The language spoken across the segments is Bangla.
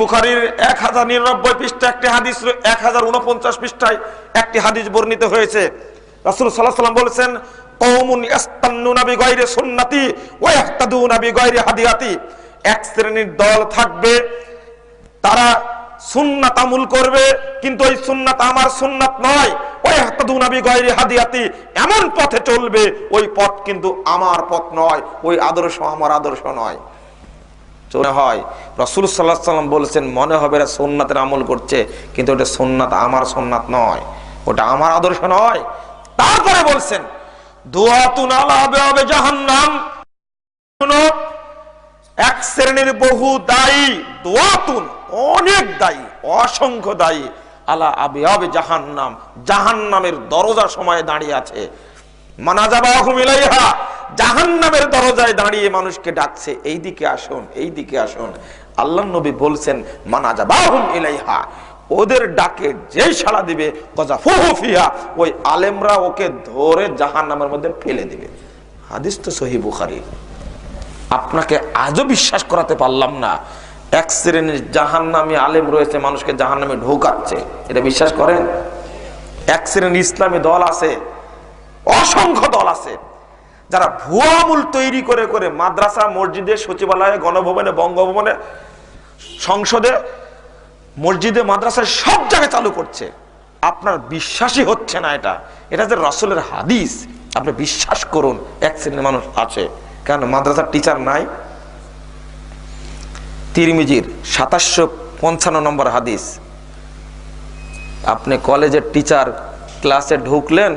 বুখারির এক হাজার নিরানব্বই পৃষ্ঠা, একটি হাদিস এক হাজার উনপঞ্চাশ পৃষ্ঠায় একটি হাদিস বর্ণিত হয়েছে। রাসূল সাল্লাম বলেছেন তারা করবে, কিন্তু ওই আমার সুন্নাত নয়। ওই এমন পথে চলবে, ওই পথ কিন্তু আমার পথ নয়, ওই আদর্শ আমার আদর্শ নয়। মনে হয়। রসুল সাল্লাহ সাল্লাম বলেছেন, মনে হবে এরা সোননাথের আমল করছে, কিন্তু ওটা সোননাথ আমার সোননাথ নয়, ওটা আমার আদর্শ নয়। তারপরে বলছেন দোয়াতুন আলা হবে হবে জাহান্নাম এক শ্রেণির বহু দায়ী দোয়াতুন অনেক দায়ী, অসংখ্য দায়ী, আলা আবে আবে জাহান্নাম, জাহান্নামের দরজা সময় দাঁড়িয়ে আছে। মানাজাবাহুম ইলাইহা জাহান্নামের দরজায় দাঁড়িয়ে মানুষকে ডাকছে এই দিকে আসুন এই দিকে আসুন। আল্লাহ নবী বলছেন, মানাজাবাহুম ইলাইহা। ওদের ডাকে যে সাড়া দিবে ওই আলেমরা ওকে ধরে জাহান্নামের মধ্যে ফেলে দিবে। হাদিস তো সহি বুখারী। আপনাকে আজও বিশ্বাস করাতে পারলাম না। এক শ্রেণির জাহান্নামী আলেম রয়েছে, মানুষকে জাহান্নামে ঢোকাচ্ছে। এটা বিশ্বাস করেন? এক শ্রেণির ইসলামী দল আছে, অসংখ্য দল আছে। যারা ভুয়া মূল তৈরি করে করে মাদ্রাসা, মসজিদে, সচিবালয়ে, গণভবনে, বঙ্গভবনে, সংসদে, মসজিদে, মাদ্রাসায় সব জায়গায় চালু করছে, আপনার বিশ্বাসই হচ্ছে না এটা। এটা যে রসুলের হাদিস, আপনি বিশ্বাস করুন, এক শ্রেণির মানুষ আছে, কেন মাদ্রাসার টিচার নাই? তিরমিজির সাতাশশো পঞ্চান্ন নম্বর হাদিস, আপনি কলেজের টিচার ক্লাসে ঢুকলেন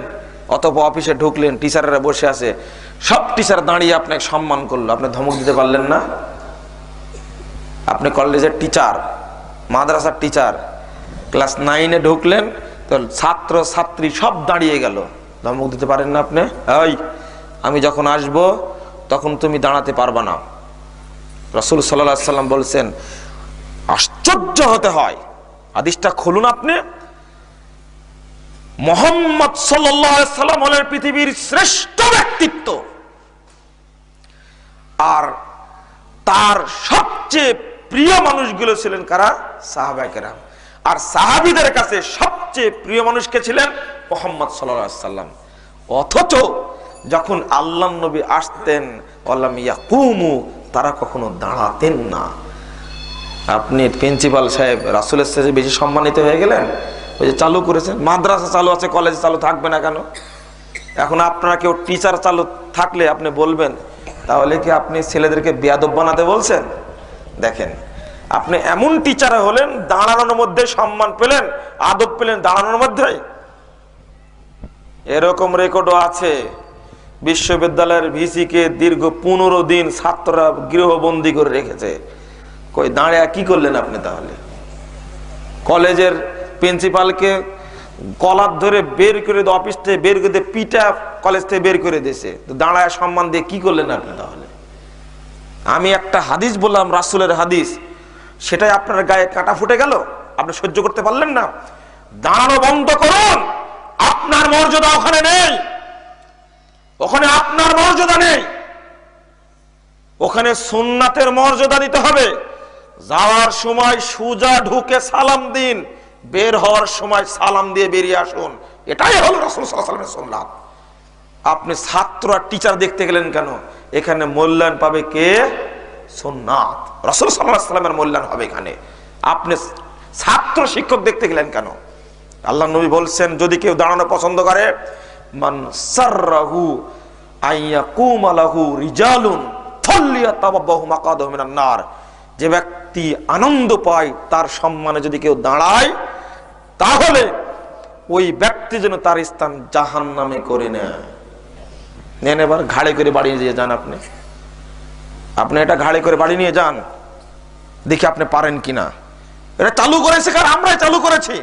অথবা অফিসে ঢুকলেন, টিচারেরা বসে আছে। সব টিচার দাঁড়িয়ে আপনাকে সম্মান করল। আপনি ধমক দিতে পারলেন না। আপনি কলেজের টিচার, মাদ্রাসার টিচার। ক্লাস নাইনে ঢুকলেন, তো ছাত্র, ছাত্রী সব দাঁড়িয়ে গেল। ধমক দিতে পারেন না আপনি? এই, আমি যখন আসব, তখন তুমি দাঁড়াতে পারবা না। রসুল সাল্লাহ সাল্লাম বলছেন, আশ্চর্য হতে হয়। আদিসটা খুলুন আপনি। মোহাম্মদ সাল্লাম হলেন পৃথিবীর শ্রেষ্ঠ ব্যক্তিত্ব। আর তার সবচেয়ে প্রিয় মানুষগুলো ছিলেন কারা? সাহাবাকেরাম আর সাহাবিদের কাছে সবচেয়ে প্রিয় মানুষকে ছিলেন? মোহাম্মদ সাল্লাম। অথচ যখন আল্লাহ নবী আসতেন ইয়াকুমু, তারা কখনো দাঁড়াতেন না। আপনি প্রিন্সিপাল সাহেব, রাসুলের সাথে বেশি সম্মানিত হয়ে গেলেন? ওই যে চালু করেছেন, মাদ্রাসা চালু আছে কলেজ চালু থাকবে না কেন? এখন আপনারা কেউ টিচার চালু থাকলে আপনি বলবেন, তাহলে কি আপনি ছেলেদেরকে বেয়াদব বানাতে বলছেন? দেখেন, আপনি এমন টিচার হলেন, দাঁড়ানোর মধ্যে সম্মান পেলেন, আদব পেলেন দাঁড়ানোর মধ্যে এরকম রেকর্ডও আছে, বিশ্ববিদ্যালয়ের ভিসিকে দীর্ঘ পনেরো দিন ছাত্ররা গৃহবন্দী করে রেখেছে। কই দাঁড়িয়ে কি করলেন আপনি তাহলে? কলেজের প্রিন্সিপালকে কলার ধরে বের করে দিয়ে অফিস থেকে বের করে দিয়ে পিটা কলেজ থেকে বের করে দিয়েছে। দাঁড়ায় সম্মান দিয়ে কি করলেন আপনি তাহলে? আমি একটা হাদিস বললাম, রাসুলের হাদিস। সেটাই আপনার গায়ে কাটা ফুটে গেল? আপনি সহ্য করতে পারলেন না? দাঁড়ানো বন্ধ করুন! আপনার মর্যাদা ওখানে নেই। ওখানে আপনার মর্যাদা নেই। ওখানে সুন্নাতের মর্যাদা দিতে হবে। যাওয়ার সময় সুজা ঢুকে সালাম দিন। বের হওয়ার সময় সালাম দিয়ে বেরিয়ে আসুন। এটাই হলো রসুল সাল্লামের সুন্নাত। আপনি ছাত্র আর টিচার দেখতে গেলেন কেন? এখানে মূল্যায়ন পাবে কে? সোননাথ রসুল সাল্লামের মূল্যায়ন হবে এখানে। আপনি ছাত্র শিক্ষক দেখতে গেলেন কেন? আল্লাহ নবী বলছেন, যদি কেউ দাঁড়ানো পছন্দ করে, মান আলাহু রিজালুন যে ব্যক্তি আনন্দ পায়, তার সম্মানে যদি কেউ দাঁড়ায় তাহলে ওই ব্যক্তি যেন তার স্থান জাহান নামে করে নেয়। নেন এবার ঘাড়ে করে বাড়ি নিয়ে যান আপনি। আপনি এটা ঘাড়ে করে বাড়ি নিয়ে যান। দেখি আপনি পারেন কিনা। এটা চালু করেছে কারণ আমরাই চালু করেছি।